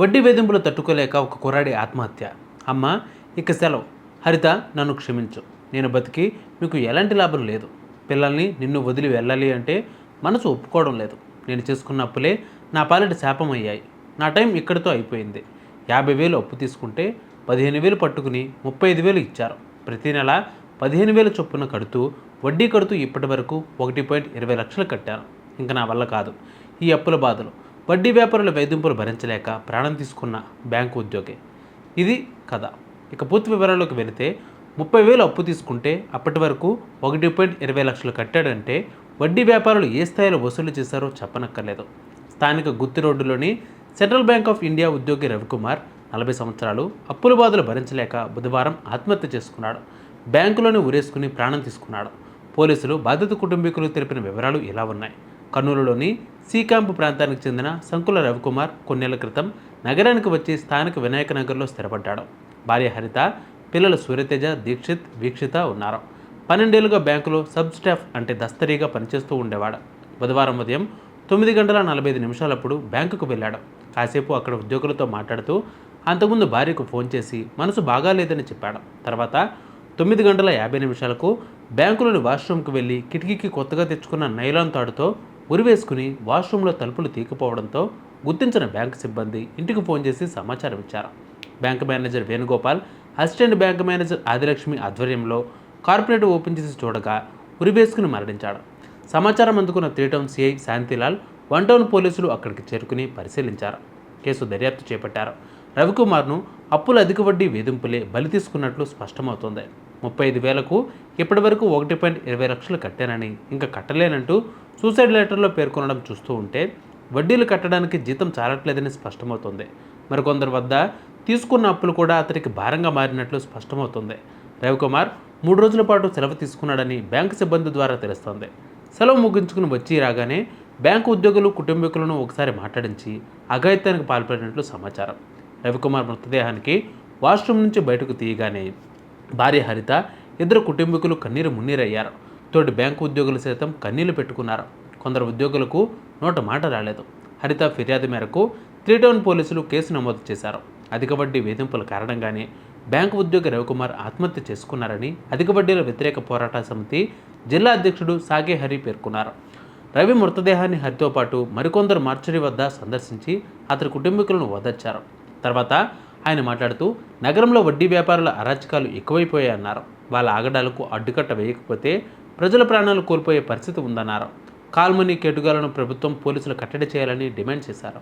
వడ్డీ వేధింపులు తట్టుకోలేక ఒక కుర్రాడి ఆత్మహత్య. అమ్మ ఇక సెలవు. హరిత నన్ను క్షమించు. నేను బతికి మీకు ఎలాంటి లాభం లేదు. పిల్లల్ని నిన్ను వదిలి వెళ్ళాలి అంటే మనసు ఒప్పుకోవడం లేదు. నేను చేసుకున్న అప్పులే నా పాలిటి శాపం అయ్యాయి. నా టైం ఇక్కడితో అయిపోయింది. యాభై వేలు అప్పు తీసుకుంటే పదిహేను వేలు పట్టుకుని ముప్పై ఐదు వేలు ఇచ్చారు. ప్రతి నెల పదిహేను వేల చొప్పున కడుతూ వడ్డీ కడుతూ ఇప్పటి వరకు ఒకటి పాయింట్ ఇరవై లక్షలు కట్టాను. ఇంకా నా వల్ల కాదు. ఈ అప్పుల బాధలు. వడ్డీ వ్యాపారుల వేధింపులు భరించలేక ప్రాణం తీసుకున్న బ్యాంకు ఉద్యోగి. ఇది కథ. ఇక పూర్తి వివరాల్లోకి వెళితే ముప్పై వేలు అప్పు తీసుకుంటే అప్పటి వరకు ఒకటి పాయింట్ ఇరవై లక్షలు కట్టాడంటే వడ్డీ వ్యాపారులు ఏ స్థాయిలో వసూలు చేశారో చెప్పనక్కర్లేదు. స్థానిక గుత్తి రోడ్డులోని సెంట్రల్ బ్యాంక్ ఆఫ్ ఇండియా ఉద్యోగి రవికుమార్ నలభై సంవత్సరాలు అప్పుల బాధలు భరించలేక బుధవారం ఆత్మహత్య చేసుకున్నాడు. బ్యాంకులోనే ఉరేసుకుని ప్రాణం తీసుకున్నాడు. పోలీసులు బాధిత కుటుంబీకులు తెలిపిన వివరాలు ఇలా ఉన్నాయి. కర్నూలులోని సీకాంపు ప్రాంతానికి చెందిన సంకుల రవికుమార్ కొన్నేళ్ళ క్రితం నగరానికి వచ్చి స్థానిక వినాయక నగర్లో స్థిరపడ్డాడు. భార్య హరిత పిల్లలు సూర్యతేజ దీక్షిత్ వీక్షిత ఉన్నారు. పన్నెండేళ్ళుగా బ్యాంకులో సబ్ స్టాఫ్ అంటే దస్తరీగా పనిచేస్తూ ఉండేవాడు. బుధవారం ఉదయం తొమ్మిది గంటల నలభై ఐదు నిమిషాలప్పుడు బ్యాంకుకు వెళ్ళాడు. కాసేపు అక్కడ ఉద్యోగులతో మాట్లాడుతూ అంతకుముందు భార్యకు ఫోన్ చేసి మనసు బాగాలేదని చెప్పాడు. తర్వాత తొమ్మిది గంటల యాభై నిమిషాలకు బ్యాంకులోని వాష్రూమ్కి వెళ్ళి కిటికీకి కొత్తగా తెచ్చుకున్న నైలాన్ తాడుతో ఉరివేసుకుని వాష్రూమ్లో తలుపులు తీకపోవడంతో గుర్తించిన బ్యాంకు సిబ్బంది ఇంటికి ఫోన్ చేసి సమాచారం ఇచ్చారు. Bank manager Venugopal assistant bank manager Adilakshmi ఆధ్వర్యంలో కార్పొరేట్ ఓపెన్ చేసి చూడగా ఉరివేసుకుని మరణించాడు. సమాచారం అందుకున్న three town CI Shantilal one town పోలీసులు అక్కడికి చేరుకుని పరిశీలించారు. కేసు దర్యాప్తు చేపట్టారు. రవికుమార్ను అప్పుల అధిక వడ్డీ వేధింపులే బలి తీసుకున్నట్లు స్పష్టమవుతోంది. ముప్పై ఐదు వేలకు ఇప్పటి వరకు ఒకటి పాయింట్ ఇరవై లక్షలు కట్టానని. ఇంకా కట్టలేనంటూ సూసైడ్ లెటర్లో పేర్కొనడం చూస్తూ ఉంటే వడ్డీలు కట్టడానికి జీతం చాలట్లేదని స్పష్టమవుతుంది. మరికొందరి వద్ద తీసుకున్న అప్పులు కూడా అతనికి భారంగా మారినట్లు స్పష్టమవుతుంది. రవికుమార్ మూడు రోజుల పాటు సెలవు తీసుకున్నాడని బ్యాంకు సిబ్బంది ద్వారా తెలుస్తోంది. సెలవు ముగించుకుని వచ్చి రాగానే బ్యాంకు ఉద్యోగులు కుటుంబీకులను ఒకసారి మాట్లాడించి అఘాయిత్యానికి పాల్పడినట్లు సమాచారం. రవికుమార్ మృతదేహానికి వాష్రూమ్ నుంచి బయటకు తీయగానే భార్య హరిత ఇద్దరు కుటుంబీకులు కన్నీరు మున్నీరయ్యారు. తోటి బ్యాంకు ఉద్యోగులు సైతం కన్నీళ్ళు పెట్టుకున్నారు. కొందరు ఉద్యోగులకు నోట మాట రాలేదు. హరిత ఫిర్యాదు మేరకు త్రీ టౌన్ పోలీసులు కేసు నమోదు చేశారు. అధిక వడ్డీ వేధింపుల కారణంగానే బ్యాంకు ఉద్యోగి రవికుమార్ ఆత్మహత్య చేసుకున్నారని అధిక వడ్డీల వ్యతిరేక పోరాట సమితి జిల్లా అధ్యక్షుడు సాగే హరి పేర్కొన్నారు. రవి మృతదేహాన్ని హరితో పాటు మరికొందరు మార్చరీ వద్ద సందర్శించి అతని కుటుంబీకులను ఓదార్చారు తర్వాత ఆయన మాట్లాడుతూ నగరంలో వడ్డీ వ్యాపారుల అరాచకాలు ఎక్కువైపోయాయన్నారు వాళ్ళ ఆగడాలకు అడ్డుకట్ట వేయకపోతే ప్రజల ప్రాణాలు కోల్పోయే పరిస్థితి ఉందన్నారు. కాల్మనీ కేటుగాలను ప్రభుత్వం పోలీసులు కట్టడి చేయాలని డిమాండ్ చేశారు.